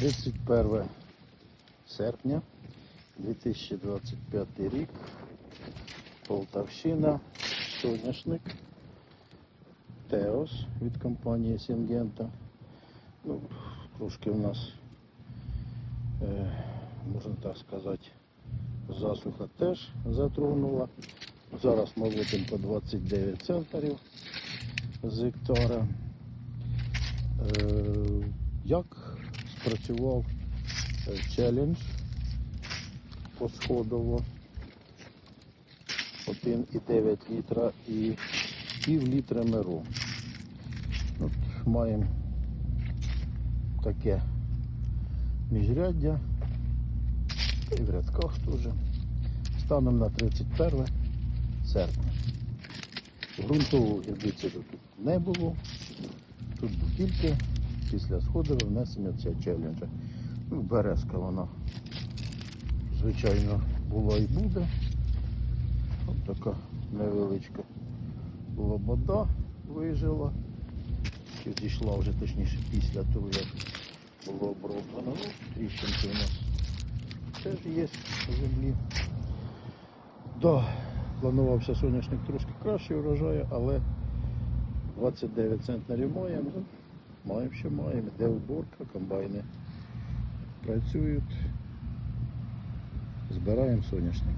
31 серпня 2025 рік. Полтавщина, соняшник, Теос від компанії Сінгента. Ну, трошки в нас, е, можна так сказати, засуха теж затронула. Зараз ми водимо по 29 центнерів з гектара. Е, як спрацював е, челендж посходово 1,9 літра і пів літра меру. От маємо таке міжряддя і в рядках теж. Станом на 31 серпня. Грунтового гербіциду тут не було. Тут був тільки після сходу внесення цього челенджа. Ну, березка вона, звичайно, була і буде. От така невеличка лобода вижила. Зійшла вже точніше після того, як було оброблено. Ну, тріщинки у нас теж є на землі. Да, планувався соняшник трошки краще врожаю, але 29 центнерів маємо. Маємо, що маємо. Де уборка, комбайни працюють. Збираємо соняшник.